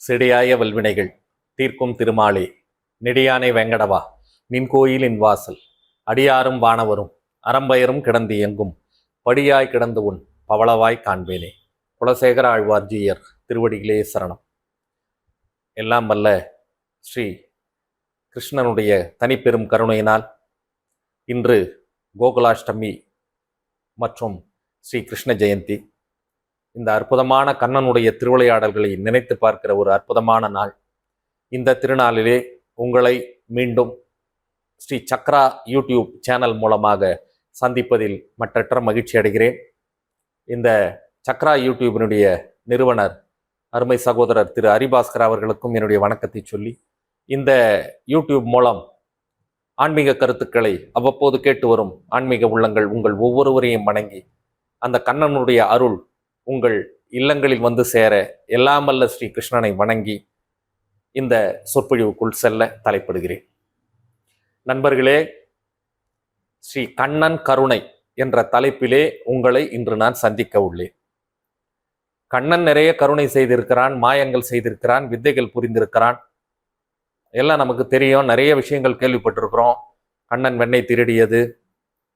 செடியாய வல்வினைகள் தீர்க்கும் திருமாலே. நெடியானை வெங்கடவா நின் கோயிலின் வாசல். அடியாரும் வானவரும் அறம்பயரும் கிடந்து எங்கும் படியாய் கிடந்து உன் பவளவாய் காண்பேனே. குலசேகர ஆழ்வார்ஜியர் திருவடிகளே சரணம். எல்லாம் வல்ல ஸ்ரீ கிருஷ்ணனுடைய தனிப்பெரும் கருணையினால் இன்று கோகுலாஷ்டமி மற்றும் ஸ்ரீ கிருஷ்ண ஜெயந்தி இந்த அற்புதமான கண்ணனுடைய திருவிளையாடல்களை நினைத்து பார்க்கிற ஒரு அற்புதமான நாள். இந்த திருநாளிலே உங்களை மீண்டும் ஸ்ரீ சக்ரா யூடியூப் சேனல் மூலமாக சந்திப்பதில் மற்றற்ற மகிழ்ச்சி அடைகிறேன். இந்த சக்ரா யூடியூபினுடைய நிறுவனர் அருமை சகோதரர் திரு ஹரிபாஸ்கர் அவர்களுக்கும் என்னுடைய வணக்கத்தை சொல்லி இந்த யூடியூப் மூலம் ஆன்மீக கருத்துக்களை அவ்வப்போது கேட்டு வரும் ஆன்மீக உள்ளங்கள் உங்கள் ஒவ்வொருவரையும் வணங்கி அந்த கண்ணனுடைய அருள் உங்கள் இல்லங்களில் வந்து சேர எல்லாமல்ல ஸ்ரீ கிருஷ்ணனை வணங்கி இந்த சொற்பொழிவுக்குள் செல்ல தலைப்படுகிறேன். நண்பர்களே ஸ்ரீ கண்ணன் கருணை என்ற தலைப்பிலே உங்களை இன்று நான் சந்திக்க உள்ளேன். கண்ணன் நிறைய கருணை செய்திருக்கிறான் மாயங்கள் செய்திருக்கிறான் வித்தைகள் புரிந்திருக்கிறான். எல்லாம் நமக்கு தெரியும் நிறைய விஷயங்கள் கேள்விப்பட்டிருக்கிறோம். கண்ணன் வெண்ணை திருடியது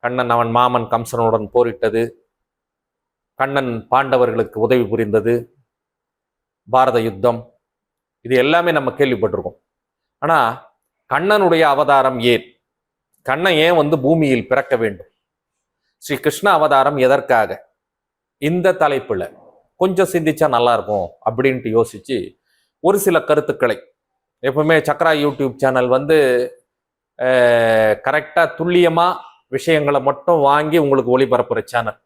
கண்ணன் அவன் மாமன் கம்சனுடன் போரிட்டது கண்ணன் பாண்டவர்களுக்கு உதவி புரிந்தது. பாரத யுத்தம். இது எல்லாமே நம்ம கேள்விப்பட்டிருக்கோம். ஆனால் கண்ணனுடைய அவதாரம் ஏன்? கண்ணன் ஏன் வந்து பூமியில் பிறக்க வேண்டும்? ஸ்ரீ கிருஷ்ண அவதாரம் எதற்காக? இந்த தலைப்பில் கொஞ்சம் சிந்திச்சா நல்லா இருக்கும் அப்படின்ட்டு யோசிச்சு ஒரு சில கருத்துக்களை. எப்பவுமே சக்ரா யூடியூப் சேனல் வந்து கரெக்டாக துல்லியமாக விஷயங்களை மட்டும் வாங்கி உங்களுக்கு ஒளிபரப்புகிற சேனல்.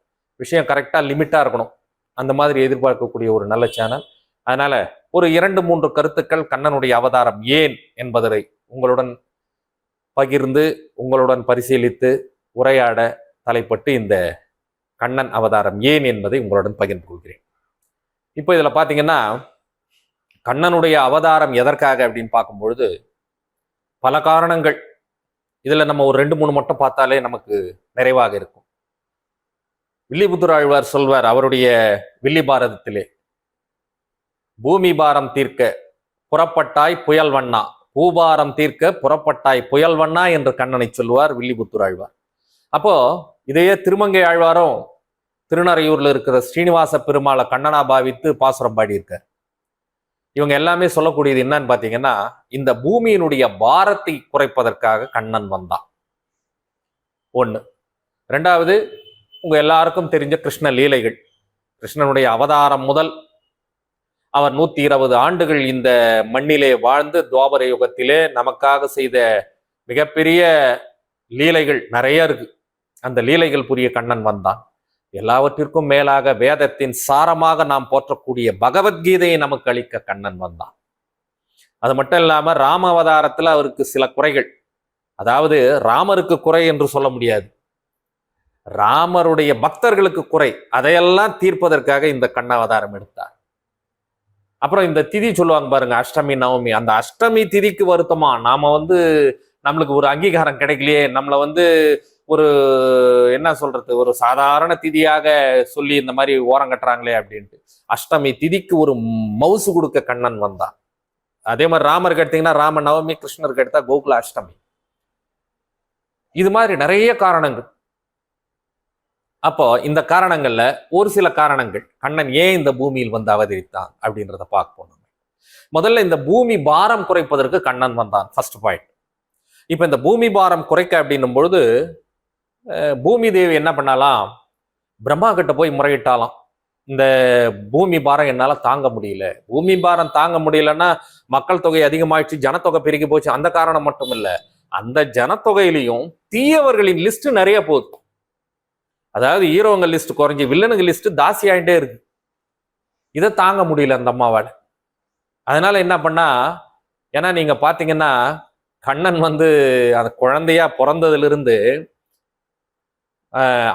விஷயம் கரெக்டாக லிமிட்டாக இருக்கணும். அந்த மாதிரி எதிர்பார்க்கக்கூடிய ஒரு நல்ல சேனல் அதனால ஒரு இரண்டு மூன்று கருத்துக்கள் கண்ணனுடைய அவதாரம் ஏன் என்பதை உங்களுடன் பகிர்ந்து உங்களுடன் பரிசீலித்து உரையாட தலைப்பட்டு இந்த கண்ணன் அவதாரம் ஏன் என்பதை உங்களுடன் பகிர்ந்து கொள்கிறேன். இப்போ இதில் பார்த்தீங்கன்னா கண்ணனுடைய அவதாரம் எதற்காக அப்படின்னு பார்க்கும்பொழுது பல காரணங்கள். இதில் நம்ம ஒரு ரெண்டு மூணு மட்டும் பார்த்தாலே நமக்கு நிறைவாக இருக்கும். வில்லிபுத்தூர் ஆழ்வார் சொல்வார் அவருடைய வில்லி பாரதத்திலே பூமி பாரம் தீர்க்க புறப்பட்டாய் புயல் வண்ணா பூபாரம் தீர்க்க புறப்பட்டாய் புயல் வண்ணா என்று கண்ணனை சொல்வார் வில்லிபுத்தூர் ஆழ்வார். அப்போ இதையே திருமங்கை ஆழ்வாரும் திருநறையூர்ல இருக்கிற ஸ்ரீனிவாச பெருமாளை கண்ணனா பாவித்து பாசுரம் பாடியிருக்கார். இவங்க எல்லாமே சொல்லக்கூடியது என்னன்னு பார்த்தீங்கன்னா இந்த பூமியினுடைய பாரத்தை குறைப்பதற்காக கண்ணன் வந்தான். ஒன்று ரெண்டாவது உங்கள் எல்லாருக்கும் தெரிஞ்ச கிருஷ்ண லீலைகள். கிருஷ்ணனுடைய அவதாரம் முதல் அவர் நூத்தி இருபது ஆண்டுகள் இந்த மண்ணிலே வாழ்ந்து துவாபர யுகத்திலே நமக்காக செய்த மிகப்பெரிய லீலைகள் நிறைய இருக்கு. அந்த லீலைகள் புரிய கண்ணன் வந்தான். எல்லாவற்றிற்கும் மேலாக வேதத்தின் சாரமாக நாம் போற்றக்கூடிய பகவத்கீதையை நமக்கு அளிக்க கண்ணன் வந்தான். அது மட்டும் இல்லாம ராம அவதாரத்துல அவருக்கு சில குறைகள். அதாவது ராமருக்கு குறை என்று சொல்ல முடியாது. ராமருடைய பக்தர்களுக்கு குறை. அதையெல்லாம் தீர்ப்பதற்காக இந்த கண்ணாவதாரம் எடுத்தார். அப்புறம் இந்த திதி சொல்லுவாங்க பாருங்க அஷ்டமி நவமி. அந்த அஷ்டமி திதிக்கு வருத்தமா? நாம வந்து நம்மளுக்கு ஒரு அங்கீகாரம் கிடைக்கலையே. நம்மளை வந்து ஒரு என்ன சொல்றது ஒரு சாதாரண திதியாக சொல்லி இந்த மாதிரி ஓரம் கட்டுறாங்களே அப்படின்ட்டு. அஷ்டமி திதிக்கு ஒரு மவுசு கொடுக்க கண்ணன் வந்தான். அதே மாதிரி ராமருக்கு எடுத்தீங்கன்னா ராம நவமி கிருஷ்ணருக்கு எடுத்தா கோகுல அஷ்டமி. இது மாதிரி நிறைய காரணங்கள். அப்போ இந்த காரணங்கள்ல ஒரு சில காரணங்கள் கண்ணன் ஏன் இந்த பூமியில் வந்து அவதரித்தான் அப்படின்றத பார்ப்போம் நம்ம. முதல்ல இந்த பூமி பாரம் குறைப்பதற்கு கண்ணன் வந்தான் ஃபர்ஸ்ட் பாயிண்ட் இப்போ இந்த பூமி பாரம் குறைக்க அப்படின்னும் பொழுது பூமி தேவி என்ன பண்ணலாம்? பிரம்மா கிட்ட போய் முறையிட்டாலாம். இந்த பூமி பாரம் என்னால் தாங்க முடியல. பூமி பாரம் தாங்க முடியலன்னா மக்கள் தொகை அதிகமாயிடுச்சு ஜனத்தொகை பெருகி போச்சு அந்த காரணம் மட்டும் இல்லை. அந்த ஜனத்தொகையிலையும் தீயவர்களின் லிஸ்ட் நிறைய போகுது. அதாவது ஹீரோங்க லிஸ்ட் குறைஞ்சி வில்லனுங்க லிஸ்ட் தாசி ஆயிட்டே இருக்கு. இதை தாங்க முடியல அந்த அம்மாவால். அதனால என்ன பண்ணா ஏன்னா நீங்க பாத்தீங்கன்னா கண்ணன் வந்து அந்த குழந்தையா பிறந்ததுலேருந்து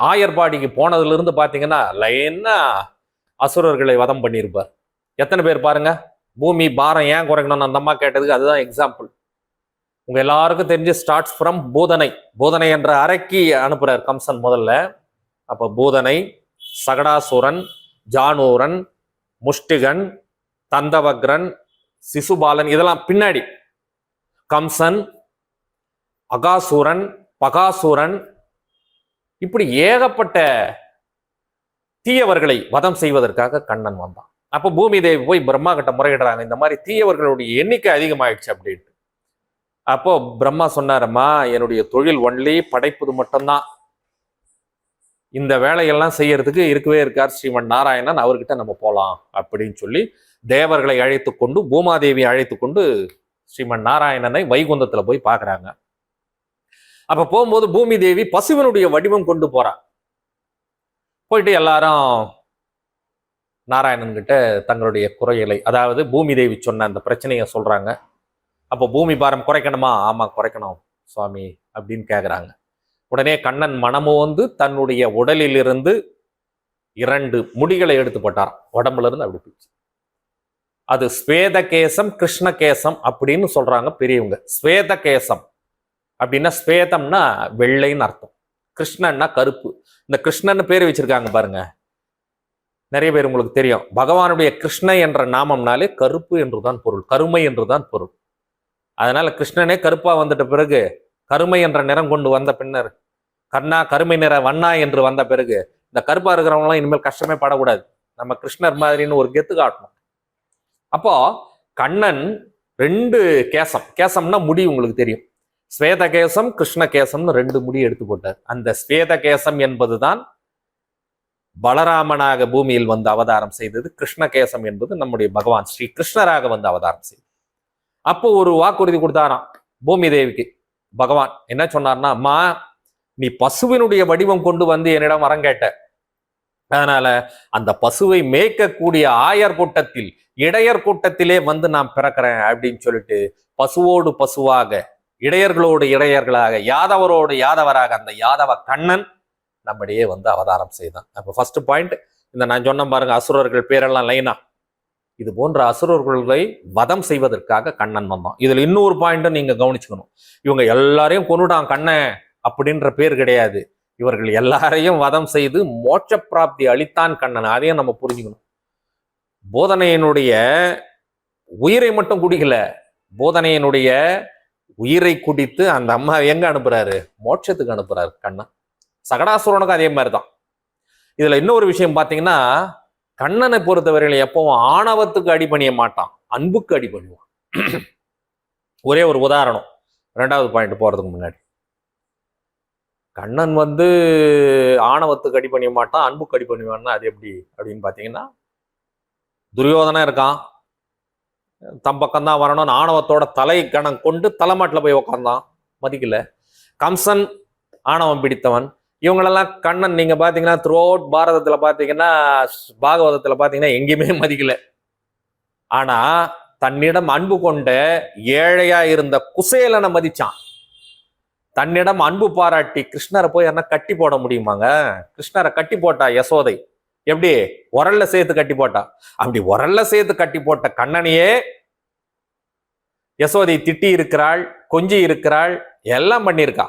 ஆயர்பாடிக்கு போனதுலேருந்து பார்த்தீங்கன்னா பாத்தீங்கன்னா லைனா அசுரர்களை வதம் பண்ணியிருப்பார். எத்தனை பேர் பாருங்க பூமி பாரம் ஏன் குறைக்கணும்னு அந்த அம்மா கேட்டதுக்கு அதுதான் எக்ஸாம்பிள் உங்க எல்லாருக்கும் தெரிஞ்சு ஸ்டார்ட்ஸ் ஃப்ரம் போதனை. போதனை என்ற அரைக்கி அனுப்புறார் கம்சன் முதல்ல. அப்போ பூதனை சகடாசுரன் ஜானூரன் முஷ்டிகன் தந்தவக்ரன் சிசுபாலன் இதெல்லாம் பின்னாடி. கம்சன் அகாசூரன் பகாசூரன் இப்படி ஏகப்பட்ட தீயவர்களை வதம் செய்வதற்காக கண்ணன் வந்தான். அப்போ பூமி தேவி போய் பிரம்மா கிட்ட முறையிடுறாங்க இந்த மாதிரி தீயவர்களுடைய எண்ணிக்கை அதிகமாயிடுச்சு அப்படின்ட்டு. அப்போ பிரம்மா சொன்னாரம்மா என்னுடைய தொழில் ஒன்லி படைப்பது மட்டும்தான். இந்த வேலையெல்லாம் செய்யறதுக்கு இருக்கவே இருக்கார் ஸ்ரீமன் நாராயணன் அவர்கிட்ட நம்ம போகலாம் அப்படின்னு சொல்லி தேவர்களை அழைத்து கொண்டு பூமாதேவி அழைத்து கொண்டு ஸ்ரீமன் நாராயணனை வைகுந்தத்தில் போய் பார்க்குறாங்க. அப்போ போகும்போது பூமி தேவி பசுவினுடைய வடிவம் கொண்டு போறா. போயிட்டு எல்லாரும் நாராயணன் கிட்ட தங்களுடைய குறைகளை அதாவது பூமி தேவி சொன்ன அந்த பிரச்சனையை சொல்றாங்க. அப்போ பூமி பாரம் குறைக்கணுமா? ஆமா குறைக்கணும் சுவாமி அப்படின்னு கேட்குறாங்க உடனே கண்ணன் மனமோந்து தன்னுடைய உடலிலிருந்து இரண்டு முடிகளை எடுத்து போட்டார் உடம்புல இருந்து அப்படி பிடிச்சு அது ஸ்வேத கேசம் கிருஷ்ண கேசம் அப்படின்னு சொல்றாங்க பெரியவங்க. ஸ்வேத கேசம் அப்படின்னா ஸ்வேதம்னா வெள்ளைன்னு அர்த்தம். கிருஷ்ணன்னா கருப்பு. இந்த கிருஷ்ணன் பேர் வச்சிருக்காங்க பாருங்க. நிறைய பேர் உங்களுக்கு தெரியும். பகவானுடைய கிருஷ்ண என்ற நாமம்னாலே கருப்பு என்றுதான் பொருள். கருமை என்றுதான் பொருள். அதனால கிருஷ்ணனே கருப்பா வந்துட்ட பிறகு கருமை என்ற நிறம் கொண்டு வந்த பின்னர் கண்ணா கருமை நிற வண்ணா என்று வந்த பிறகு இந்த கருப்பா இருக்கிறவங்களாம் இனிமேல் கஷ்டமே படக்கூடாது. நம்ம கிருஷ்ணர் மாதிரின்னு ஒரு கெத்து காட்டணும். அப்போ கண்ணன் ரெண்டு கேசம் கேசம்னா முடி உங்களுக்கு தெரியும். ஸ்வேத கேசம் கிருஷ்ண கேசம்னு ரெண்டு முடி எடுத்து போட்டார். அந்த ஸ்வேத கேசம் என்பதுதான் பலராமனாக பூமியில் வந்து அவதாரம் செய்தது கிருஷ்ண கேசம் என்பது நம்முடைய பகவான் ஸ்ரீ கிருஷ்ணராக வந்து அவதாரம் செய்தது. அப்போ ஒரு வாக்குறுதி கொடுத்தாராம் பூமி தேவிக்கு பகவான் என்ன சொன்னார்னா அம்மா நீ பசுவினுடைய வடிவம் கொண்டு வந்து என்னிடம் வரம் கேட்ட. அதனால அந்த பசுவை மேய்க்கக்கூடிய ஆயர் கூட்டத்தில் இடையர் கூட்டத்திலே வந்து நான் பிறக்கிறேன் அப்படின்னு சொல்லிட்டு பசுவோடு பசுவாக இடையர்களோடு இடையர்களாக யாதவரோடு யாதவராக அந்த யாதவ கண்ணன் நம்மிடையே வந்து அவதாரம் செய்தான். அப்போ ஃபர்ஸ்ட் பாயிண்ட் இந்த நான் சொன்ன பாருங்க அசுரர்கள் பேரெல்லாம் லைனா இது போன்ற அசுரர்களை வதம் செய்வதற்காக கண்ணன் வந்தான். இதுல இன்னொரு பாயிண்ட்டும் நீங்க கவனிச்சுக்கணும். இவங்க எல்லாரையும் கொண்டுட்டான் கண்ணன் அப்படின்ற பேர் கிடையாது. இவர்கள் எல்லாரையும் வதம் செய்து மோட்ச பிராப்தி அளித்தான் கண்ணன். அதையும் நம்ம புரிஞ்சுக்கணும். போதனையினுடைய உயிரை மட்டும் குடிக்கல. போதனையினுடைய உயிரை குடித்து அந்த அம்மா எங்க அனுப்புறாரு? மோட்சத்துக்கு அனுப்புறாரு கண்ணன். சகடாசுரனுக்கும் அதே மாதிரி தான் இதுல இன்னொரு விஷயம் பார்த்தீங்கன்னா கண்ணனை பொறுத்தவரையில் எப்பவும் ஆணவத்துக்கு அடிபணிய மாட்டான் அன்புக்கு அடி பண்ணுவான். ஒரே ஒரு உதாரணம். ரெண்டாவது பாயிண்ட் போறதுக்கு முன்னாடி. கண்ணன் வந்து ஆணவத்துக்கு அடிபணிய மாட்டான் அன்புக்கு அடி பண்ணுவான்னா அது எப்படி அப்படின்னு பார்த்தீங்கன்னா துரியோதனா இருக்கான். தம் பக்கம்தான் வரணும்னு ஆணவத்தோட தலை கணம் கொண்டு தலைமாட்டில் போய் உக்காந்தான். மதிக்கல. கம்சன் ஆணவம் பிடித்தவன். இவங்களெல்லாம் கண்ணன் நீங்க பாத்தீங்கன்னா த்ரூ அவுட் பாரதத்துல பாத்தீங்கன்னா பாகவதத்துல பாத்தீங்கன்னா எங்கேயுமே மதிக்கல. ஆனா தன்னிடம் அன்பு கொண்ட ஏழையா இருந்த குசேலனை மதிச்சான். தன்னிடம் அன்பு பாராட்டி கிருஷ்ணரை போய் என்ன கட்டி போட முடியுமாங்க? கிருஷ்ணரை கட்டி போட்டா யசோதை. எப்படி? உரல்ல சேர்த்து கட்டி போட்டா. அப்படி உரல்ல சேர்த்து கட்டி போட்ட கண்ணனையே யசோதை திட்டி இருக்கிறாள் கொஞ்சி இருக்கிறாள் எல்லாம் பண்ணியிருக்கா.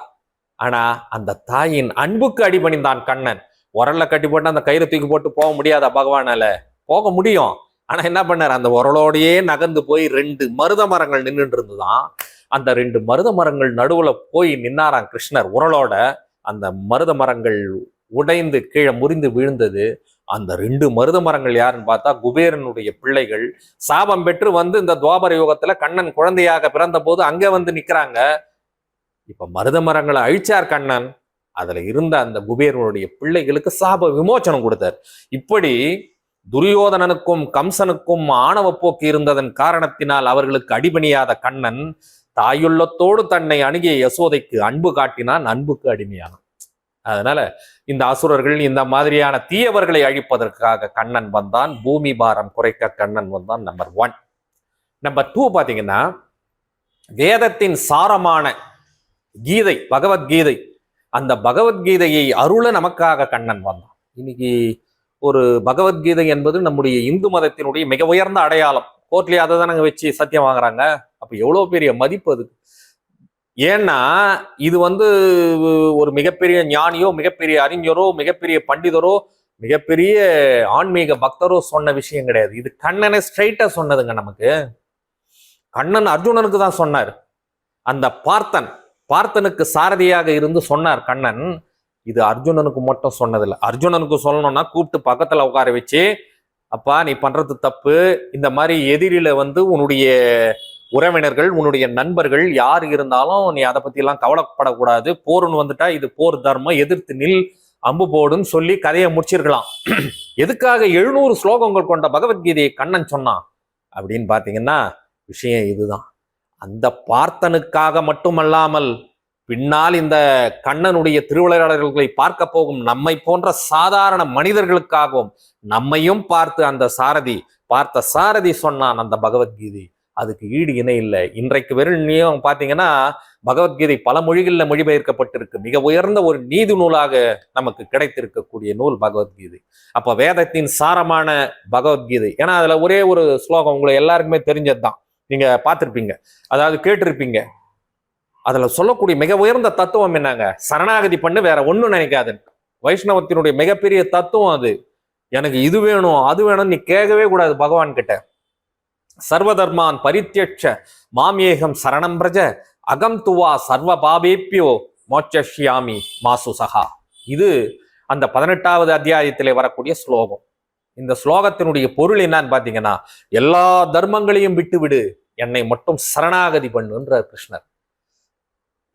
ஆனா அந்த தாயின் அன்புக்கு அடிபணிந்தான் கண்ணன். உரல்ல கட்டி போட்டு அந்த கயிறு தூக்கி போட்டு போக முடியாதா பகவானால? போக முடியும். ஆனா என்ன பண்ணார்? அந்த உரலோடையே நகர்ந்து போய் ரெண்டு மருத மரங்கள் நின்றுட்டு இருந்துதான். அந்த ரெண்டு மருத மரங்கள் நடுவுல போய் நின்னாராம் கிருஷ்ணர் உரலோட. அந்த மருத மரங்கள் உடைந்து கீழே முறிந்து விழுந்தது. அந்த ரெண்டு மருத மரங்கள் யாருன்னு பார்த்தா குபேரனுடைய பிள்ளைகள். சாபம் பெற்று வந்து இந்த துவாபர யுகத்துல கண்ணன் குழந்தையாக பிறந்த போது அங்க வந்து நிக்கிறாங்க. இப்ப மருத மரங்களை அழிச்சார் கண்ணன். அதுல இருந்த அந்த குபேரனுடைய பிள்ளைகளுக்கு சாப விமோச்சனம் கொடுத்தார். இப்படி துரியோதனனுக்கும் கம்சனுக்கும் ஆணவ போக்கு இருந்ததன் காரணத்தினால் அவர்களுக்கு அடிபணியாத கண்ணன் தாயுள்ளத்தோடு தன்னை அணுகிய யசோதைக்கு அன்பு காட்டினான் அன்புக்கு அடிமையானான். அதனால இந்த அசுரர்கள் இந்த மாதிரியான தீயவர்களை அழிப்பதற்காக கண்ணன் வந்தான். பூமி பாரம் குறைக்க கண்ணன் வந்தான் நம்பர் ஒன் நம்பர் டூ பாத்தீங்கன்னா வேதத்தின் சாரமான கீதை பகவத்கீதை. அந்த பகவத்கீதையை அருள நமக்காக கண்ணன் வந்தான். இன்னைக்கு ஒரு பகவத்கீதை என்பது நம்முடைய இந்து மதத்தினுடைய மிக உயர்ந்த அடையாளம். கோர்ட்லேயே அதை தானங்க வச்சு சத்தியம் வாங்குறாங்க. அப்போ எவ்வளோ பெரிய மதிப்பு அது? ஏன்னா இது வந்து ஒரு மிகப்பெரிய ஞானியோ மிகப்பெரிய அறிஞரோ மிகப்பெரிய பண்டிதரோ மிகப்பெரிய ஆன்மீக பக்தரோ சொன்ன விஷயம் கிடையாது. இது கண்ணனை ஸ்ட்ரைட்டா சொன்னதுங்க நமக்கு. கண்ணன் அர்ஜுனனுக்கு தான் சொன்னார். அந்த பார்த்தன் பார்த்தனுக்கு சாரதியாக இருந்து சொன்னார் கண்ணன். இது அர்ஜுனனுக்கு மட்டும் சொன்னதில்லை. அர்ஜுனனுக்கு சொல்லணும்னா கூப்பிட்டு பக்கத்துல உட்கார வச்சு அப்பா நீ பண்றது தப்பு. இந்த மாதிரி எதிரில வந்து உன்னுடைய உறவினர்கள் உன்னுடைய நண்பர்கள் யார் இருந்தாலும் நீ அதை பத்தி எல்லாம் கவலைப்படக்கூடாது. போர்னு வந்துட்டா இது போர் தர்மம். எதிர்த்து நில் அம்பு போடுன்னு சொல்லி கதையை முடிச்சிருக்கலாம். எதுக்காக எழுநூறு ஸ்லோகங்கள் கொண்ட பகவத்கீதையை கண்ணன் சொன்னான்? அப்படின்னு பாத்தீங்கன்னா விஷயம் இதுதான். அந்த பார்த்தனுக்காக மட்டுமல்லாமல் பின்னால் இந்த கண்ணனுடைய திருவிளையாடல்களை பார்க்க போகும் நம்மை போன்ற சாதாரண மனிதர்களுக்காகவும் நம்மையும் பார்த்து அந்த சாரதி பார்த்த சாரதி சொன்னான் அந்த பகவத்கீதை. அதுக்கு ஈடு இணை இல்லை. இன்றைக்கு வெறும் பார்த்தீங்கன்னா பகவத்கீதை பல மொழிகளில் மொழிபெயர்க்கப்பட்டிருக்கு. மிக உயர்ந்த ஒரு நீதி நூலாக நமக்கு கிடைத்திருக்கக்கூடிய நூல் பகவத்கீதை. அப்போ வேதத்தின் சாரமான பகவத்கீதை. ஏன்னா அதில் ஒரே ஒரு ஸ்லோகம் உங்களை எல்லாருக்குமே தெரிஞ்சது தான் நீங்கள் பார்த்துருப்பீங்க. அதாவது கேட்டிருப்பீங்க. அதில் சொல்லக்கூடிய மிக உயர்ந்த தத்துவம் என்னங்க? சரணாகதி பண்ணு வேற ஒன்றும் நினைக்காது. வைஷ்ணவத்தினுடைய மிகப்பெரிய தத்துவம் அது. எனக்கு இது வேணும் அது வேணும் நீ கேட்கவே கூடாது பகவான் கிட்ட சர்வதர்மான் பரித்தியட்ச மாமியேகம் சரணம் பிரஜ அகம் துவா சர்வ பாபேப்பியோ மோட்சியாமி மாசு சகா இது அந்த பதினெட்டாவது அத்தியாயத்திலே வரக்கூடிய ஸ்லோகம். இந்த ஸ்லோகத்தினுடைய பொருள் என்னன்னு பார்த்தீங்கன்னா எல்லா தர்மங்களையும் விட்டுவிடு என்னை மட்டும் சரணாகதி பண்ணுன்றார் கிருஷ்ணர்.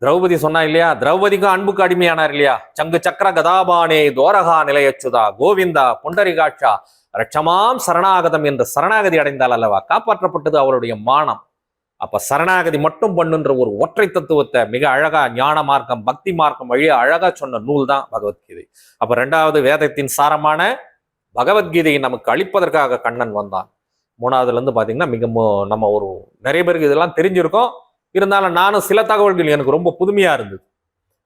திரௌபதி சொன்னா இல்லையா? திரௌபதிக்கும் அன்புக்கு அடிமையானார் இல்லையா? சங்கு சக்கர கதாபானே தோரகா நிலையச்சுதா கோவிந்தா புண்டரிகாட்சா ரட்சமாம் சரணாகதம் என்று சரணாகதி அடைந்தால் அல்லவா? காப்பாற்றப்பட்டது அவருடைய மானம். அப்ப சரணாகதி மட்டும் பண்ணுன்ற ஒரு ஒற்றை தத்துவத்தை மிக அழகா ஞான மார்க்கம் பக்தி மார்க்கம் வழியா அழகா சொன்ன நூல் தான் பகவத்கீதை. அப்ப ரெண்டாவது வேதத்தின் சாரமான பகவத்கீதையை நமக்கு அளிப்பதற்காக கண்ணன் வந்தான். மூணாவதுலேருந்து பார்த்தீங்கன்னா மிக நம்ம ஒரு நிறைய பேருக்கு இதெல்லாம் தெரிஞ்சிருக்கோம். இருந்தாலும் நானும் சில தகவல்கள் எனக்கு ரொம்ப புதுமையாக இருந்தது.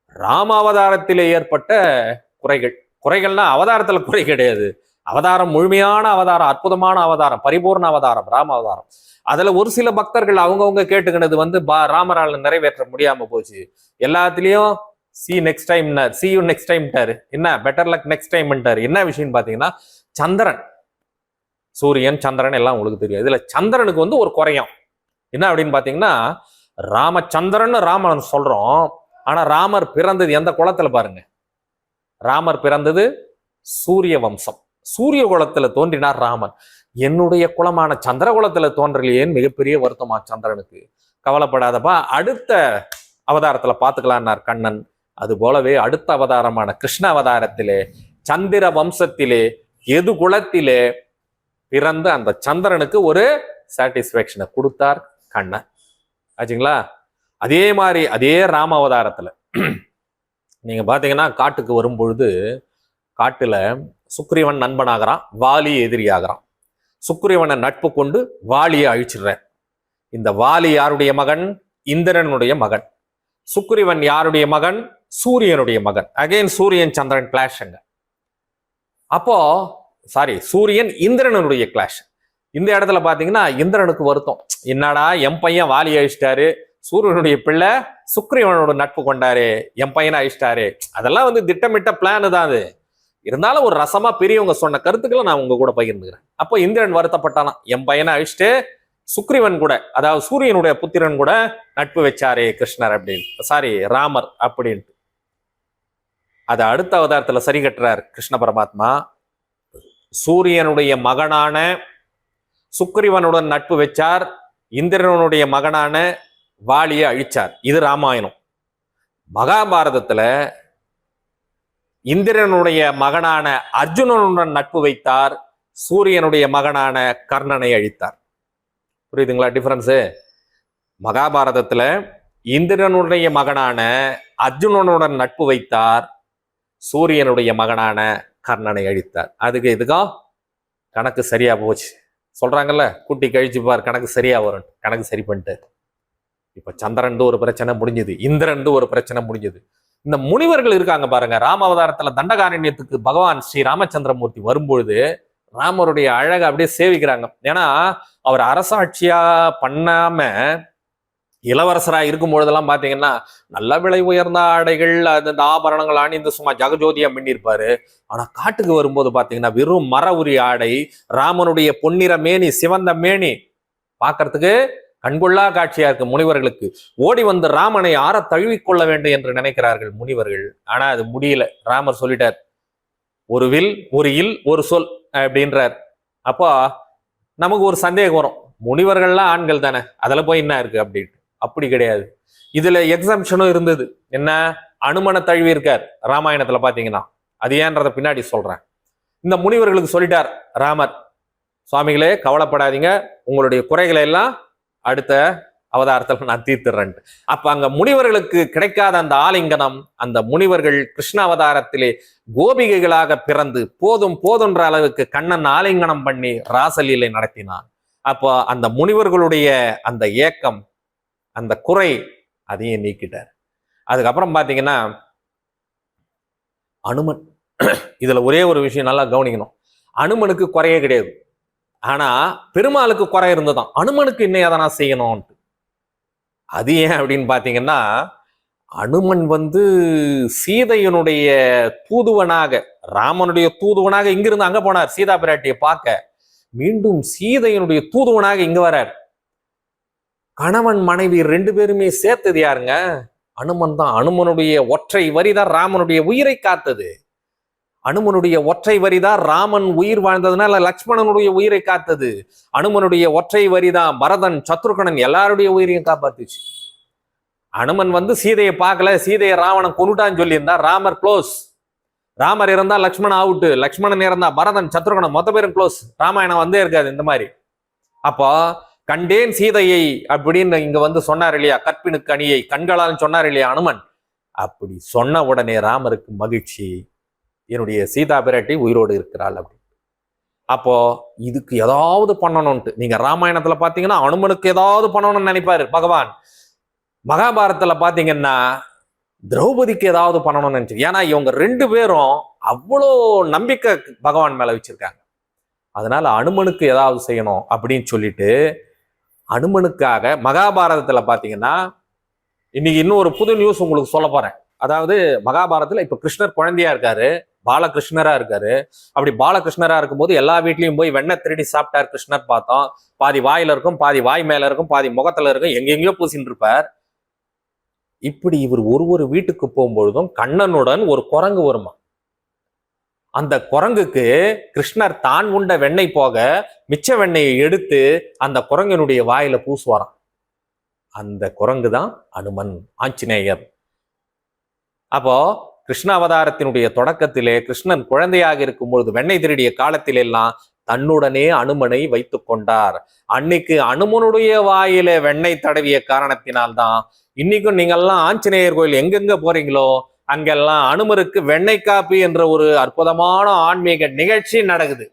ராம அவதாரத்திலே ஏற்பட்ட குறைகள். குறைகள்னா அவதாரத்தில் குறை கிடையாது. அவதாரம் முழுமையான அவதாரம் அற்புதமான அவதாரம் பரிபூர்ண அவதாரம் ராம அவதாரம். அதில் ஒரு சில பக்தர்கள் அவங்கவுங்க கேட்டுக்கினது வந்து பா- ராமரால் நிறைவேற்ற முடியாமல் போச்சு. எல்லாத்துலேயும் see next time see you next டைம்ட்டாரு என்ன? பெட்டர் லக் நெக்ஸ்ட் டைம்ன்ட்டார் என்ன விஷயம்னு பார்த்தீங்கன்னா சந்திரன். சூரியன் சந்திரன் எல்லாம் உங்களுக்கு தெரியும். இதுல சந்திரனுக்கு வந்து ஒரு குறையும். என்ன அப்படின்னு பாத்தீங்கன்னா ராமச்சந்திரன் ராமன் சொல்றோம். ஆனா ராமர் பிறந்தது எந்த குளத்துல பாருங்க. ராமர் பிறந்தது சூரிய வம்சம். சூரிய குலத்துல தோன்றினார் ராமன். என்னுடைய குலமான சந்திர குலத்துல தோன்றலையேன்னு மிகப்பெரிய வருத்தமா சந்திரனுக்கு. கவலைப்படாதப்பா அடுத்த அவதாரத்துல பாத்துக்கலான்னார் கண்ணன். அது போலவே அடுத்த அவதாரமான கிருஷ்ண அவதாரத்திலே சந்திர வம்சத்திலே எது குலத்திலே பிறந்த அந்த சந்திரனுக்கு ஒரு சாட்டிஸ்ஃபேக்ஷனை கொடுத்தார் கண்ணன். ஆச்சுங்களா? அதே மாதிரி அதே ராம அவதாரத்துல நீங்க பாத்தீங்கன்னா காட்டுக்கு வரும் பொழுது காட்டுல சுக்ரீவன் நண்பனாகிறான் வாலி எதிரியாகிறான். சுக்ரீவனை நட்பு கொண்டு வாலியை அழிச்சிடுறேன். இந்த வாலி யாருடைய மகன்? இந்திரனுடைய மகன். சுக்ரீவன் யாருடைய மகன்? சூரியனுடைய மகன். அகைன் சூரியன் சந்திரன் கிளாஷங்க அப்போ சாரி சூரியன் இந்திரனுடைய கிளாஷ் இந்த இடத்துல பாத்தீங்கன்னா இந்திரனுக்கு வருத்தம். என்னடா என் பையன் வாலி அழிச்சிட்டாரு. சூரியனுடைய பிள்ளை சுக்ரீவனோட நட்பு கொண்டாரு. என் பையனை அழிச்சிட்டாரு. அதெல்லாம் வந்து திட்டமிட்ட பிளான் தான் அது. இருந்தாலும் ஒரு ரசமா பெரியவங்க சொன்ன கருத்துக்களை நான் உங்க கூட பகிர்ந்துக்கிறேன். அப்போ இந்திரன் வருத்தப்பட்டானா? என் பையனை அழிச்சிட்டு சுக்ரீவன் கூட அதாவது சூரியனுடைய புத்திரன் கூட நட்பு வச்சாரு கிருஷ்ணர் அப்படின்னு. சாரி ராமர் அப்படின்ட்டு. அதை அடுத்த அவதாரத்தில் சரி கட்டுறார் கிருஷ்ண பரமாத்மா. சூரியனுடைய மகனான சுக்ரீவனுடன் நட்பு வச்சார். இந்திரனுடைய மகனான வாலியை அழிச்சார். இது ராமாயணம். மகாபாரதத்தில் இந்திரனுடைய மகனான அர்ஜுனனுடன் நட்பு வைத்தார். சூரியனுடைய மகனான கர்ணனை அழித்தார். புரியுதுங்களா டிஃபரன்ஸு மகாபாரதத்தில் இந்திரனுடைய மகனான அர்ஜுனனுடன் நட்பு வைத்தார். சூரியனுடைய மகனான கர்ணனை அழித்தார். அதுக்கு இதுக்கும் கணக்கு சரியா போச்சு. சொல்றாங்கல்ல குட்டி கழிச்சு பார் கணக்கு சரியா வரும். கணக்கு சரி பண்ணிட்டு. இப்ப சந்திரன் ஒரு பிரச்சனை முடிஞ்சது. இந்திரன் ஒரு பிரச்சனை முடிஞ்சது. இந்த முனிவர்கள் இருக்காங்க பாருங்க. ராம அவதாரத்துல தண்டகாரண்யத்துக்கு பகவான் ஸ்ரீ ராமச்சந்திரமூர்த்தி வரும்பொழுது ராமருடைய அழகை அப்படியே சேவிக்கிறாங்க. ஏன்னா அவர் அரசாட்சியா பண்ணாம இளவரசராக இருக்கும் பொழுதெல்லாம் பார்த்தீங்கன்னா நல்ல விலை உயர்ந்த ஆடைகள் அந்தந்த ஆபரணங்கள் அணிந்து சும்மா ஜகஜோதியாக பண்ணியிருப்பாரு ஆனால் காட்டுக்கு வரும்போது பார்த்தீங்கன்னா வெறும் மர உரி ஆடை ராமனுடைய பொன்னிற மேனி சிவந்த மேனி பார்க்கறதுக்கு கண்கொள்ளா காட்சியா இருக்கு முனிவர்களுக்கு. ஓடி வந்து ராமனை ஆற தழுவிக்கொள்ள வேண்டும் என்று நினைக்கிறார்கள் முனிவர்கள். ஆனா அது முடியல. ராமர் சொல்லிட்டார் ஒரு வில் ஒரு இல் ஒரு சொல் அப்படின்றார். அப்போ நமக்கு ஒரு சந்தேகம் வரும். முனிவர்கள்லாம் ஆண்கள் தானே அதில் போய் என்ன இருக்கு அப்படின்ட்டு. அப்படி கிடையாது. இதுல எக்ஸம்ஷனும் இருந்தது. என்ன? அனுமனை தழுவி இருக்கார் ராமாயணத்துல பாத்தீங்கன்னா. அது ஏன்றதை பின்னாடி சொல்றேன். இந்த முனிவர்களுக்கு சொல்லிட்டார் ராமர் சுவாமிகளே கவலைப்படாதீங்க. உங்களுடைய குறைகளை எல்லாம் அடுத்த அவதாரத்தில் நான் தீர்த்துறேன். அப்ப அங்க முனிவர்களுக்கு கிடைக்காத அந்த ஆலிங்கனம் அந்த முனிவர்கள் கிருஷ்ண அவதாரத்திலே கோபிகைகளாக பிறந்து போதும் போதுன்ற அளவுக்கு கண்ணன் ஆலிங்கனம் பண்ணி ராசலீலை நடத்தினான். அப்போ அந்த முனிவர்களுடைய அந்த ஏக்கம் அந்த குறை அதையும் நீக்கிட்டார். அதுக்கப்புறம் பார்த்தீங்கன்னா அனுமன். இதுல ஒரே ஒரு விஷயம் நல்லா கவனிக்கணும். அனுமனுக்கு குறையே கிடையாது. ஆனா பெருமாளுக்கு குறை இருந்ததாம் அனுமனுக்கு இன்னும் எதனா செய்யணும்ன்ட்டு. அது ஏன் அப்படின்னு பார்த்தீங்கன்னா அனுமன் வந்து சீதையனுடைய தூதுவனாக ராமனுடைய தூதுவனாக இங்கிருந்து அங்கே போனார். சீதா பிராட்டியை பார்க்க. மீண்டும் சீதையனுடைய தூதுவனாக இங்கே வரார். கணவன் மனைவி ரெண்டு பேருமே சேர்த்தது யாருங்க? அனுமன் தான். அனுமனுடைய ஒற்றை வரிதான் ராமனுடைய உயிரை காத்தது. அனுமனுடைய ஒற்றை வரிதான் ராமன் உயிர் வாழ்ந்ததுனால லக்ஷ்மணனுடைய உயிரை காத்தது. அனுமனுடைய ஒற்றை வரிதான் பரதன் சத்ருகணன் எல்லாருடைய உயிரையும் காப்பாத்துச்சு. அனுமன் வந்து சீதையை பார்க்கல. சீதையை ராவணன் கொண்டுட்டான்னு சொல்லியிருந்தா ராமர் க்ளோஸ் ராமர் இருந்தா லக்ஷ்மணன் அவுட்டு லக்ஷ்மணன் இருந்தா பரதன் சத்ருகணன் மொத்த பேரும் க்ளோஸ் ராமாயணம் வந்தே இருக்காது இந்த மாதிரி. அப்போ கண்டேன் சீதையை அப்படின்னு இங்க வந்து சொன்னார் இல்லையா? கற்பினுக்கு அணியை. கண்களால் சொன்னார் இல்லையா அனுமன்? அப்படி சொன்ன உடனே ராமருக்கு மகிழ்ச்சி. என்னுடைய சீதா பிராட்டி உயிரோடு இருக்கிறாள் அப்படின்னு. அப்போ இதுக்கு ஏதாவது பண்ணணும்ட்டு நீங்க ராமாயணத்துல பாத்தீங்கன்னா அனுமனுக்கு ஏதாவது பண்ணணும்னு நினைப்பாரு பகவான். மகாபாரதத்துல பாத்தீங்கன்னா திரௌபதிக்கு ஏதாவது பண்ணணும்னு நினைச்சு ஏன்னா இவங்க ரெண்டு பேரும் அவ்வளோ நம்பிக்கை பகவான் மேல வச்சிருக்காங்க. அதனால அனுமனுக்கு ஏதாவது செய்யணும் அப்படின்னு சொல்லிட்டு அனுமனுக்காக மகாபாரதத்தில் பார்த்தீங்கன்னா இன்னைக்கு இன்னும் ஒரு புது நியூஸ் உங்களுக்கு சொல்ல போறேன். அதாவது மகாபாரதத்தில் இப்போ கிருஷ்ணர் குழந்தையா இருக்காரு பாலகிருஷ்ணரா இருக்காரு. அப்படி பாலகிருஷ்ணரா இருக்கும்போது எல்லா வீட்லயும் போய் வெண்ணெய் திருடி சாப்பிட்டார் கிருஷ்ணர் பார்த்தோம். பாதி வாயில இருக்கும் பாதி வாய் மேல இருக்கும் பாதி முகத்துல இருக்கும் எங்கெங்கயோ பூசின்னு இருப்பார். இப்படி இவர் ஒரு ஒரு வீட்டுக்கு போகும்பொழுதும் கண்ணனுடன் ஒரு குரங்கு வருமா? அந்த குரங்குக்கு கிருஷ்ணர் தான் உண்ட வெண்ணெய் போக மிச்ச வெண்ணெயை எடுத்து அந்த குரங்கனுடைய வாயில பூசுவாராம். அந்த குரங்கு தான் அனுமன் ஆஞ்சநேயர். அப்போ கிருஷ்ண அவதாரத்தினுடைய தொடக்கத்திலே கிருஷ்ணன் குழந்தையாக இருக்கும் பொழுது வெண்ணெய் திருடிய காலத்திலெல்லாம் தன்னுடனே அனுமனை வைத்துக் கொண்டார். அன்னைக்கு அனுமனுடைய வாயில வெண்ணெய் தடவிய காரணத்தினால்தான் இன்னைக்கும் நீங்கெல்லாம் ஆஞ்சநேயர் கோயில் எங்கெங்க போறீங்களோ அங்கெல்லாம் அனுமருக்கு வெண்ணெய் காப்பி என்ற ஒரு அற்புதமான ஆன்மீக நிகழ்ச்சி நடக்குது.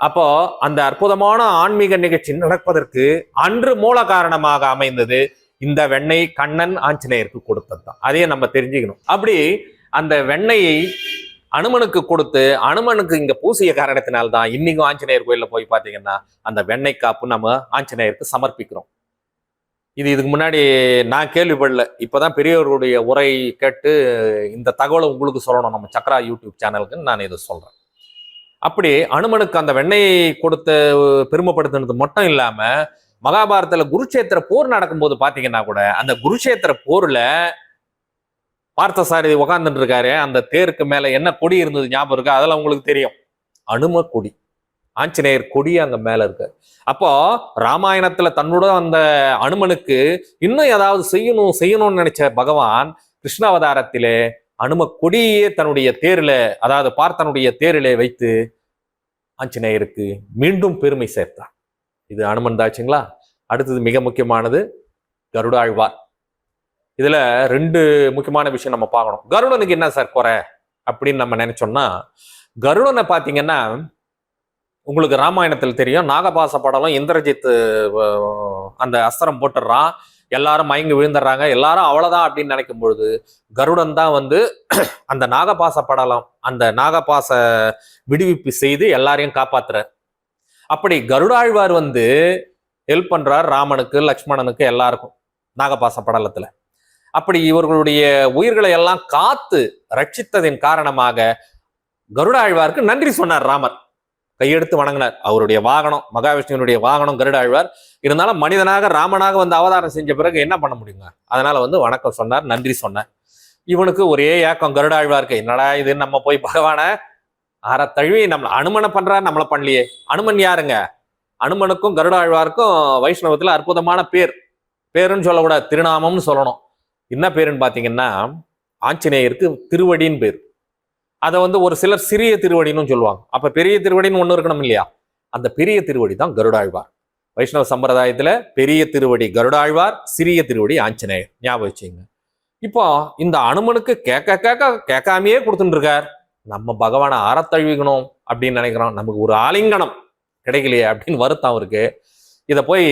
அப்போ அந்த அற்புதமான ஆன்மீக நிகழ்ச்சி நடப்பதற்கு அன்று மூல காரணமாக அமைந்தது இந்த வெண்ணெய் கண்ணன் ஆஞ்சநேயருக்கு கொடுத்தது தான். அதையே நம்ம தெரிஞ்சுக்கணும். அப்படி அந்த வெண்ணெயை அனுமனுக்கு கொடுத்து அனுமனுக்கு இங்க பூசிய காரணத்தினால்தான் இன்னைக்கும் ஆஞ்சநேயர் கோயிலில் போய் பாத்தீங்கன்னா அந்த வெண்ணெய் காப்பு நம்ம ஆஞ்சநேயருக்கு சமர்ப்பிக்கிறோம். இது இதுக்கு முன்னாடி நான் கேள்விப்படல. இப்போதான் பெரியவர்களுடைய உரை கேட்டு இந்த தகவலை உங்களுக்கு சொல்லணும். நம்ம சக்ரா யூடியூப் சேனலுக்குன்னு நான் இதை சொல்கிறேன் அப்படி அனுமனுக்கு அந்த வெண்ணெயை கொடுத்து பெருமைப்படுத்தினது மட்டும் இல்லாமல் மகாபாரதத்தில் குருட்சேத்திர போர் நடக்கும்போது பார்த்தீங்கன்னா கூட அந்த குருச்சேத்திர போரில் பார்த்தசாரதி உக்காந்துட்டு இருக்காரு. அந்த தேருக்கு மேலே என்ன கொடி இருந்தது ஞாபகம் இருக்கா? அதெல்லாம் உங்களுக்கு தெரியும். அனும கொடி. ஆஞ்சநேயர் கொடி அங்க மேல இருக்கு. அப்போ ராமாயணத்துல தன்னோட அந்த அனுமனுக்கு இன்னும் ஏதாவது செய்யணும் செய்யணும்னு நினைச்ச பகவான் கிருஷ்ணாவதாரத்திலே அனும கொடியே தன்னுடைய தேரில அதாவது பார்த்தனுடைய தேரிலே வைத்து ஆஞ்சநேயருக்கு மீண்டும் பெருமை சேர்த்தார். இது அனுமன் தாச்சுங்களா அடுத்தது மிக முக்கியமானது கருடாழ்வார். இதுல ரெண்டு முக்கியமான விஷயம் நம்ம பார்க்கணும். கருடனுக்கு என்ன சார் குறை அப்படின்னு நம்ம நினைச்சோம்னா கருடனை பார்த்தீங்கன்னா உங்களுக்கு ராமாயணத்தில் தெரியும். நாகபாச படலம் இந்திரஜித் அந்த அஸ்திரம் போட்டுடுறான். எல்லாரும் மயங்கி விழுந்துடுறாங்க. எல்லாரும் அவ்வளோதான் அப்படின்னு நினைக்கும் பொழுது கருடன் தான் வந்து அந்த நாகபாச படலம் அந்த நாகபாச விடுவிப்பு செய்து எல்லாரையும் காப்பாத்துறார். அப்படி கருடாழ்வார் வந்து ஹெல்ப் பண்றார் ராமனுக்கு லக்ஷ்மணனுக்கு எல்லாருக்கும் நாகபாச படலத்துல. அப்படி இவர்களுடைய உயிர்களை எல்லாம் காத்து ரட்சித்ததின் காரணமாக கருடாழ்வாருக்கு நன்றி சொன்னார் ராமர். கையெடுத்து வணங்கினார். அவருடைய வாகனம் மகாவிஷ்ணுவனுடைய வாகனம் கருடாழ்வார் இருந்தாலும் மனிதனாக ராமனாக வந்து அவதாரம் செஞ்ச பிறகு என்ன பண்ண முடியுங்க? அதனால வந்து வணக்கம் சொன்னார் நன்றி சொன்னார். இவனுக்கு ஒரே ஏக்கம் கருடாழ்வார்க்கு என்னடா இது நம்ம போய் பகவான அற தழுவி நம்ம அனுமனை பண்றாரு நம்மளை பண்ணலையே. அனுமன் யாருங்க? அனுமனுக்கும் கருடாழ்வாருக்கும் வைஷ்ணவத்துல அற்புதமான பேர். பேருன்னு சொல்லக்கூடாது திருநாமம்னு சொல்லணும். என்ன பேருன்னு பாத்தீங்கன்னா ஆஞ்சநேயருக்கு திருவடின்னு பேர். அதை வந்து ஒரு சிலர் சிறிய திருவடின்னு சொல்லுவாங்க. அப்ப பெரிய திருவடின்னு ஒன்று இருக்கணும் இல்லையா? அந்த பெரிய திருவடி தான் கருடாழ்வார். வைஷ்ணவ சம்பிரதாயத்துல பெரிய திருவடி கருடாழ்வார் சிறிய திருவடி ஆஞ்சநேயர். ஞாபகம் வச்சுங்க இப்போ இந்த அனுமனுக்கு கேட்க கேட்க கேட்காமையே கொடுத்துட்டு இருக்கார் நம்ம பகவானை அறத்தழுவிக்கணும் அப்படின்னு நினைக்கிறோம். நமக்கு ஒரு ஆலிங்கனம் கிடைக்கலையே அப்படின்னு வருத்தம் அவருக்கு. இதை போய்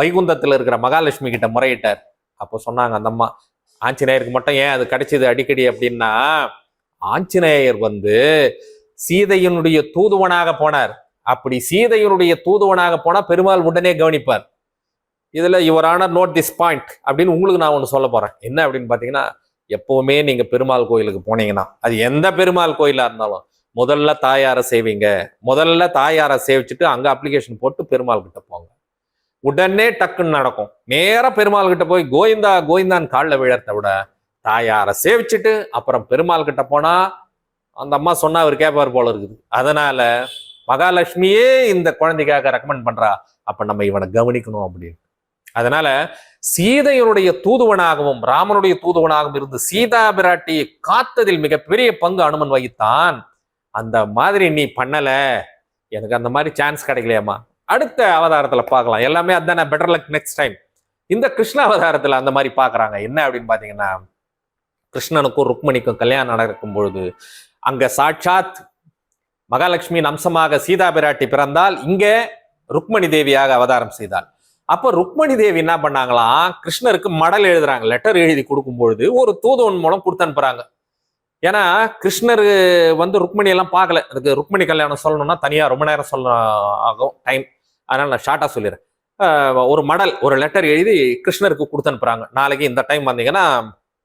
வைகுந்தத்தில் இருக்கிற மகாலட்சுமி கிட்ட முறையிட்டார். அப்போ சொன்னாங்க அந்த அம்மா ஆஞ்சநேயருக்கு மட்டும் ஏன் அது கிடைச்சது அடிக்கடி அப்படின்னா ஆஞ்சநேயர் வந்து சீதையினுடைய தூதுவனாக போனார். அப்படி சீதையினுடைய தூதுவனாக போனா பெருமாள் உடனே கவனிப்பார். இதுல இவரான நோட் திஸ் பாயிண்ட் அப்படின்னு உங்களுக்கு நான் ஒன்று சொல்ல போறேன். என்ன அப்படின்னு பாத்தீங்கன்னா எப்பவுமே நீங்க பெருமாள் கோயிலுக்கு போனீங்கன்னா அது எந்த பெருமாள் கோயிலா இருந்தாலும் முதல்ல தாயாரை சேவிங்க. முதல்ல தாயாரை சேவிச்சுட்டு அங்க அப்ளிகேஷன் போட்டு பெருமாள் கிட்ட போங்க. உடனே டக்குன்னு நடக்கும். நேராக பெருமாள் கிட்ட போய் கோவிந்தா கோவிந்தான் காலில் விழறத விட தாயாரை சேவிச்சுட்டு அப்புறம் பெருமாள் கிட்ட போனா அந்த அம்மா சொன்னா அவர் கேட்பார் போல இருக்குது. அதனால மகாலட்சுமியே இந்த குழந்தைக்காக ரெக்கமெண்ட் பண்றா. அப்ப நம்ம இவனை கவனிக்கணும் அப்படின்னு. அதனால சீதையனுடைய தூதுவனாகவும் ராமனுடைய தூதுவனாகவும் இருந்து சீதா பிராட்டியை காத்ததில் மிகப்பெரிய பங்கு அனுமன் வகித்தான். அந்த மாதிரி நீ பண்ணல. எனக்கு அந்த மாதிரி சான்ஸ் கிடைக்கலையாமா அடுத்த அவதாரத்துல பார்க்கலாம். எல்லாமே அதானே பெட்டர் லக் நெக்ஸ்ட் டைம் இந்த கிருஷ்ண அவதாரத்துல அந்த மாதிரி பாக்குறாங்க என்ன அப்படின்னு பாத்தீங்கன்னா கிருஷ்ணனுக்கும் ருக்மணிக்கும் கல்யாணம் நடக்கும் பொழுது அங்க சாட்சாத் மகாலட்சுமியின் அம்சமாக சீதா பிராட்டி பிறந்தால் இங்கே ருக்மணி தேவியாக அவதாரம் செய்தாள். அப்போ ருக்மணி தேவி என்ன பண்ணாங்களாம்? கிருஷ்ணருக்கு மடல் எழுதுறாங்க லெட்டர் எழுதி கொடுக்கும் பொழுது ஒரு தூதுவன் மூலம் கொடுத்து அனுப்புறாங்க. ஏன்னா கிருஷ்ணர் வந்து ருக்மணி எல்லாம் பார்க்கல. அதுக்கு ருக்மணி கல்யாணம் சொல்லணும்னா தனியாக ரொம்ப நேரம் சொல்ல ஆகும் டைம் அதனால நான் ஷார்ட்டாக சொல்லிடுறேன். ஒரு மடல் ஒரு லெட்டர் எழுதி கிருஷ்ணருக்கு கொடுத்து அனுப்புறாங்க. நாளைக்கு இந்த டைம் வந்தீங்கன்னா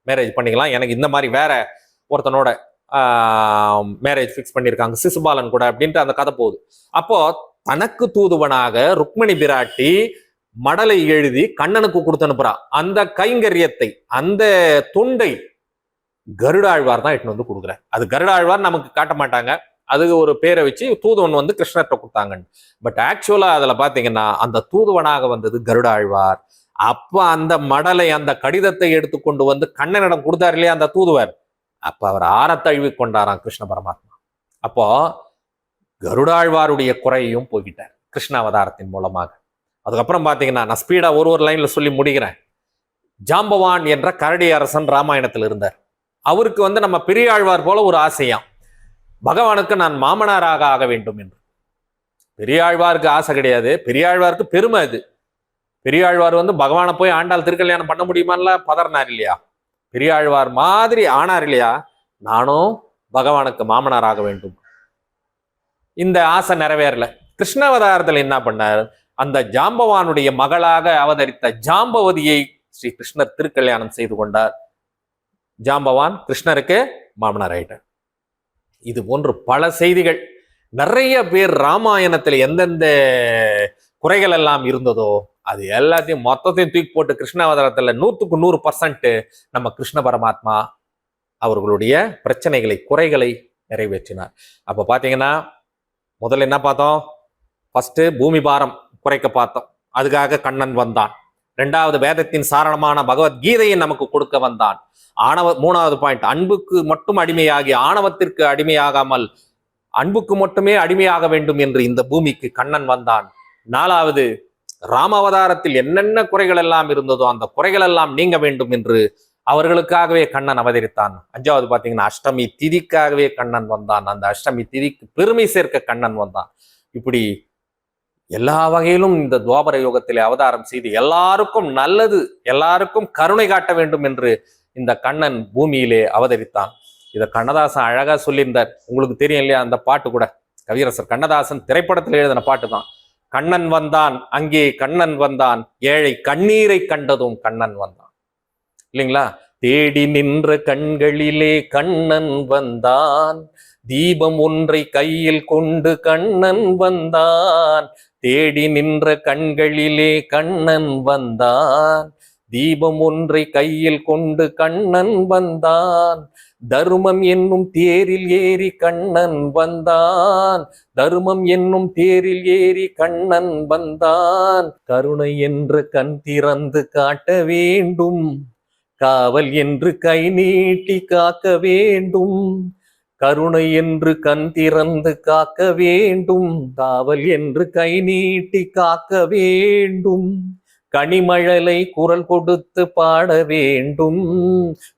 மேரேஜ் பண்ணிக்கலாம். எனக்கு இந்த மாதிரி வேற ஒருத்தனோட மேரேஜ் ஃபிக்ஸ் பண்ணியிருக்காங்க சிசுபாலன் கூட அப்படின்ட்டு அந்த கதை போகுது. அப்போ தனக்கு தூதுவனாக ருக்மணி பிராட்டி மடலை எழுதி கண்ணனுக்கு கொடுத்து அனுப்புறா. அந்த கைங்கரியத்தை அந்த தொண்டை கருடாழ்வார் தான் எட்டுன்னு வந்து கொடுக்குறார். அது கருடாழ்வார் நமக்கு காட்ட மாட்டாங்க. அதுக்கு ஒரு பேரை வச்சு தூதுவன் வந்து கிருஷ்ணர்கிட்ட கொடுத்தாங்கன்னு. பட் ஆக்சுவலா அதுல பாத்தீங்கன்னா அந்த தூதுவனாக வந்தது கருடாழ்வார் அப்ப அந்த மடலை அந்த கடிதத்தை எடுத்துக்கொண்டு வந்து கண்ணனிடம் கொடுத்தார் இல்லையா அந்த தூதுவர்? அப்ப அவர் ஆரத்தழுவி கொண்டாராம் கிருஷ்ண பரமாத்மா. அப்போ கருடாழ்வாருடைய குறையையும் போய்கிட்டார் கிருஷ்ண அவதாரத்தின் மூலமாக. அதுக்கப்புறம் பாத்தீங்கன்னா நான் ஸ்பீடா ஒரு ஒரு லைன்ல சொல்லி முடிக்கிறேன். ஜாம்பவான் என்ற கரடி அரசன் ராமாயணத்தில் இருந்தார். அவருக்கு வந்து நம்ம பெரியாழ்வார் போல ஒரு ஆசையாம். பகவானுக்கு நான் மாமனாராக ஆக வேண்டும் என்று. பெரியாழ்வாருக்கு ஆசை கிடையாது. பெரியாழ்வாருக்கு பெருமை அது. பெரியாழ்வார் வந்து பகவானை போய் ஆண்டாள் திருக்கல்யாணம் பண்ண முடியுமான்ல? பதறினார் இல்லையா? பெரியாழ்வார் மாதிரி ஆனார் இல்லையா? நானும் பகவானுக்கு மாமனார் ஆக வேண்டும். இந்த ஆசை நிறைவேறல. கிருஷ்ணாவதாரத்தில் என்ன பண்ணார்? அந்த ஜாம்பவானுடைய மகளாக அவதரித்த ஜாம்பவதியை ஸ்ரீ கிருஷ்ணர் திருக்கல்யாணம் செய்து கொண்டார். ஜாம்பவான் கிருஷ்ணருக்கு மாமனார் ஆயிட்டார். இது போன்று பல செய்திகள். நிறைய பேர் ராமாயணத்தில் எந்தெந்த குறைகள் எல்லாம் இருந்ததோ அது எல்லாத்தையும் மொத்தத்தையும் தூக்கி போட்டு கிருஷ்ணாவதாரத்துல நூற்றுக்கு நூறு பர்சன்ட் நம்ம கிருஷ்ண பரமாத்மா அவர்களுடைய பிரச்சனைகளை குறைகளை நிறைவேற்றினார். அப்போ பார்த்தீங்கன்னா முதல்ல என்ன பார்த்தோம்? ஃபஸ்ட்டு பூமி பாரம் குறைக்க பார்த்தோம். அதுக்காக கண்ணன் வந்தான். ரெண்டாவது வேதத்தின் சாரணமான பகவத்கீதையை நமக்கு கொடுக்க வந்தான். ஆணவ மூணாவது பாயிண்ட் அன்புக்கு மட்டும் அடிமையாகி ஆணவத்திற்கு அடிமையாகாமல் அன்புக்கு மட்டுமே அடிமையாக வேண்டும் என்று இந்த பூமிக்கு கண்ணன் வந்தான். நாலாவது ராம அவதாரத்தில் என்னென்ன குறைகள் எல்லாம் இருந்ததோ அந்த குறைகள் எல்லாம் நீங்க வேண்டும் என்று அவர்களுக்காகவே கண்ணன் அவதரித்தான். அஞ்சாவது பார்த்தீங்கன்னா அஷ்டமி திதிக்காகவே கண்ணன் வந்தான். அந்த அஷ்டமி திதிக்கு பெருமை சேர்க்க கண்ணன் வந்தான். இப்படி எல்லா வகையிலும் இந்த துவாபர யுகத்திலே அவதாரம் செய்து எல்லாருக்கும் நல்லது எல்லாருக்கும் கருணை காட்ட வேண்டும் என்று இந்த கண்ணன் பூமியிலே அவதரித்தான். இதை கண்ணதாசன் அழகா சொல்லியிருந்தார். உங்களுக்கு தெரியும் இல்லையா? அந்த பாட்டு கூட. கவியரசர் கண்ணதாசன் திரைப்படத்தில் எழுதின பாட்டு தான். கண்ணன் வந்தான் அங்கே கண்ணன் வந்தான் ஏழை கண்ணீரை கண்டதும் கண்ணன் வந்தான். இல்லைங்களா? தேடி நின்ற கண்களிலே கண்ணன் வந்தான் தீபம் ஒன்றை கையில் கொண்டு கண்ணன் வந்தான் தேடி நின்ற கண்களிலே கண்ணன் வந்தான். தீபம் ஒன்றை கையில் கொண்டு கண்ணன் வந்தான். தருமம் என்னும் தேரில் ஏறி கண்ணன் வந்தான். தருமம் என்னும் தேரில் ஏறி கண்ணன் வந்தான். கருணை என்று கண் திறந்து காட்ட வேண்டும். காவல் என்று கை நீட்டி காக்க வேண்டும். கருணை என்று கண் திறந்து காக்க வேண்டும். காவல் என்று கை நீட்டி காக்க வேண்டும். கனிமழலை குரல் கொடுத்து பாட வேண்டும்.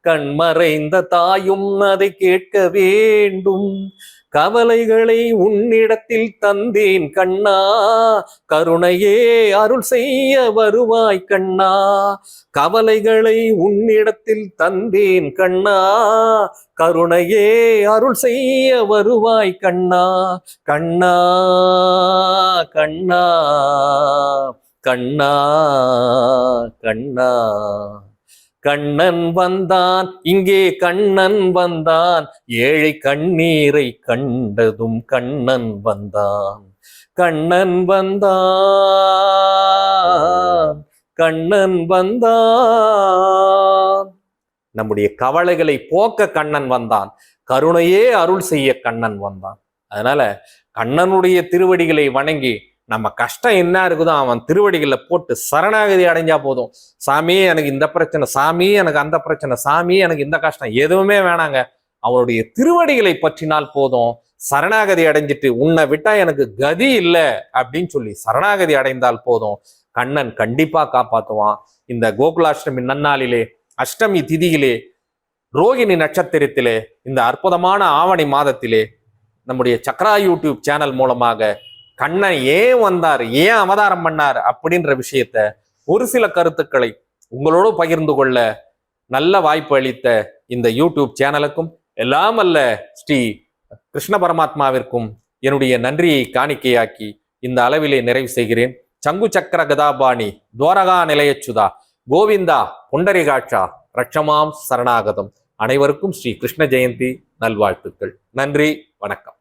கண்மறைந்த தாயும் அதை கேட்க வேண்டும். கவலைகளை உன்னிடத்தில் தந்தேன் கண்ணா. கருணையே அருள் செய்ய வருவாய் கண்ணா. கவலைகளை உன்னிடத்தில் தந்தேன் கண்ணா. கருணையே அருள் செய்ய வருவாய் கண்ணா. கண்ணா கண்ணா. கண்ணா கண்ணா. கண்ணன் வந்தான் இங்கே கண்ணன் வந்தான். ஏழை கண்ணீரை கண்டதும் கண்ணன் வந்தான். கண்ணன் வந்தான் கண்ணன் வந்தான். நம்முடைய கவலைகளை போக்க கண்ணன் வந்தான். கருணையே அருள் செய்ய கண்ணன் வந்தான். அதனால கண்ணனுடைய திருவடிகளை வணங்கி நம்ம கஷ்டம் என்ன இருக்குதோ அவன் திருவடிகளில் போட்டு சரணாகதி அடைஞ்சா போதும். சாமி எனக்கு இந்த பிரச்சனை சாமி எனக்கு அந்த பிரச்சனை சாமி எனக்கு இந்த கஷ்டம் எதுவுமே வேணாங்க. அவனுடைய திருவடிகளை பற்றினால் போதும். சரணாகதி அடைஞ்சிட்டு உன்னை விட்டா எனக்கு கதி இல்லை அப்படின்னு சொல்லி சரணாகதி அடைந்தால் போதும். கண்ணன் கண்டிப்பா காப்பாத்துவான் இந்த கோகுலாஷ்டமி நன்னாளிலே அஷ்டமி திதியிலே ரோகிணி நட்சத்திரத்திலே இந்த அற்புதமான ஆவணி மாதத்திலே நம்முடைய சக்ரா யூடியூப் சேனல் மூலமாக கண்ணன் ஏன் வந்தார்? ஏன் அவதாரம் பண்ணார்? அப்படின்ற விஷயத்த ஒரு சில கருத்துக்களை உங்களோடு பகிர்ந்து கொள்ள நல்ல வாய்ப்பு அளித்த இந்த யூடியூப் சேனலுக்கும் எல்லாம் அல்ல ஸ்ரீ கிருஷ்ண பரமாத்மாவிற்கும் என்னுடைய நன்றியை காணிக்கையாக்கி இந்த அளவிலே நிறைவு செய்கிறேன். சங்கு சக்கர கதாபாணி துவாரகா நிலையச்சுதா கோவிந்தா புண்டரிகாட்சா ரட்சமாம் சரணாகதம். அனைவருக்கும் ஸ்ரீ கிருஷ்ண ஜெயந்தி நல்வாழ்த்துக்கள். நன்றி வணக்கம்.